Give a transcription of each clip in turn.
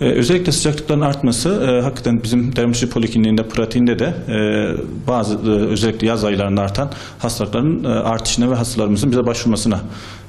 Ee, özellikle sıcaklıkların artması e, hakikaten bizim dermatoloji polikliniğinde pratiğinde de e, bazı e, özellikle yaz aylarında artan hastalıkların e, artışına ve hastalarımızın bize başvurmasına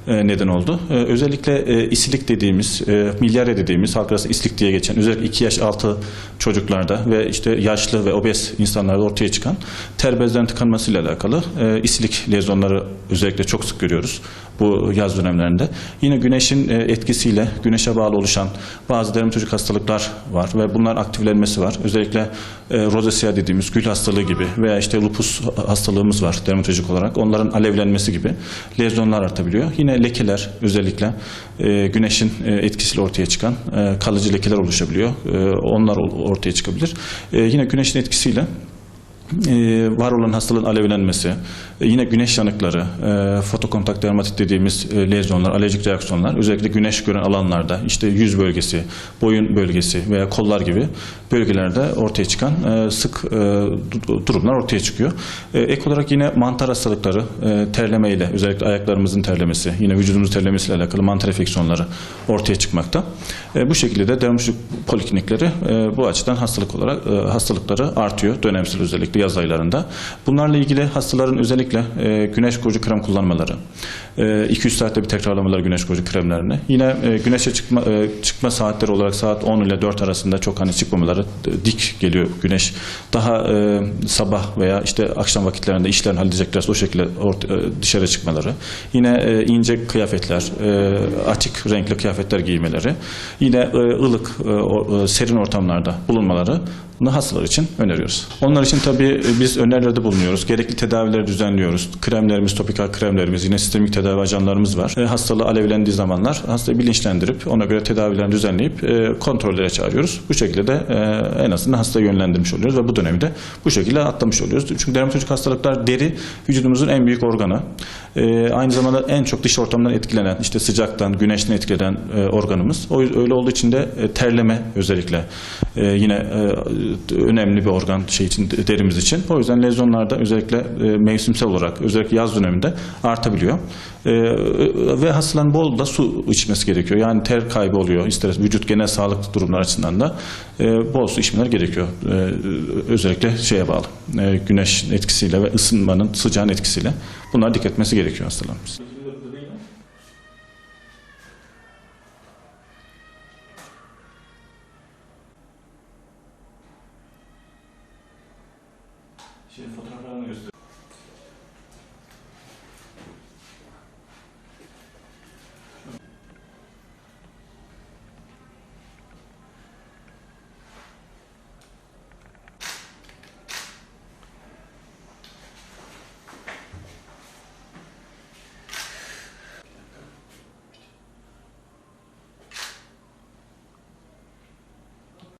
neden oldu. E, özellikle e, isilik dediğimiz, e, milyarya dediğimiz halk arasında islik diye geçen özellikle 2 yaş altı çocuklarda ve işte yaşlı ve obez insanlarda ortaya çıkan ter bezlerinin tıkanmasıyla alakalı e, isilik lezyonları özellikle çok sık görüyoruz bu yaz dönemlerinde. Yine güneşin e, etkisiyle güneşe bağlı oluşan bazı dermatolojik hastalıklar var ve bunlar aktiflenmesi var. Özellikle e, rozesea dediğimiz gül hastalığı gibi veya işte lupus hastalığımız var dermatolojik olarak. Onların alevlenmesi gibi lezyonlar artabiliyor. Yine lekeler özellikle e, güneşin e, etkisiyle ortaya çıkan e, kalıcı lekeler oluşabiliyor. E, onlar ortaya çıkabilir. E, yine güneşin etkisiyle var olan hastalığın alevlenmesi, e, yine güneş yanıkları, e, fotokontak dermatit dediğimiz e, lezyonlar, alerjik reaksiyonlar, özellikle güneş gören alanlarda, işte yüz bölgesi, boyun bölgesi veya kollar gibi bölgelerde ortaya çıkan sık du- durumlar ortaya çıkıyor. Ek olarak yine mantar hastalıkları, terlemeyle, özellikle ayaklarımızın terlemesi, yine vücudumuzun terlemesiyle alakalı mantar enfeksiyonları ortaya çıkmakta. Bu şekilde de dermatoloji poliklinikleri bu açıdan hastalık olarak hastalıkları artıyor dönemsel özellikle yaz aylarında. Bunlarla ilgili hastaların özellikle e, güneş koruyucu krem kullanmaları, e, 200 saatte bir tekrarlamaları güneş koruyucu kremlerini. Yine e, güneşe çıkma e, çıkma saatleri olarak saat 10 ile 4 arasında çok hani çıkmamaları e, dik geliyor güneş. Daha e, sabah veya işte akşam vakitlerinde işlerini halledeceklerse o şekilde orta- e, dışarı çıkmaları. Yine e, ince kıyafetler, e, açık renkli kıyafetler giymeleri. Yine e, ılık, e, o- e, serin ortamlarda bulunmaları hastalar için öneriyoruz. Onlar için tabii biz önerilerde bulunuyoruz. Gerekli tedavileri düzenliyoruz. Kremlerimiz, topikal kremlerimiz, yine sistemik tedavi ajanlarımız var. E, hastalığı alevlendiği zamanlar hastayı bilinçlendirip ona göre tedavilerini düzenleyip e, kontrollere çağırıyoruz. Bu şekilde de e, en azından hastayı yönlendirmiş oluyoruz ve bu dönemi de bu şekilde atlamış oluyoruz. Çünkü dermatolojik hastalıklar deri vücudumuzun en büyük organı. E, aynı zamanda en çok dış ortamdan etkilenen, işte sıcaktan, güneşten etkilenen e, organımız. O öyle olduğu için de e, terleme özellikle e, yine e, önemli bir organ şey için derimiz için. O yüzden lezyonlarda özellikle e, mevsimsel olarak özellikle yaz döneminde artabiliyor. E, ve hastaların bol da su içmesi gerekiyor. Yani ter kaybı oluyor. İster vücut genel sağlık durumlar açısından da e, bol su içmeler gerekiyor. E, özellikle şeye bağlı. E, güneş etkisiyle ve ısınmanın sıcağın etkisiyle bunlara dikkat etmesi gerekiyor hastalarımız. 现在葡萄牙那个。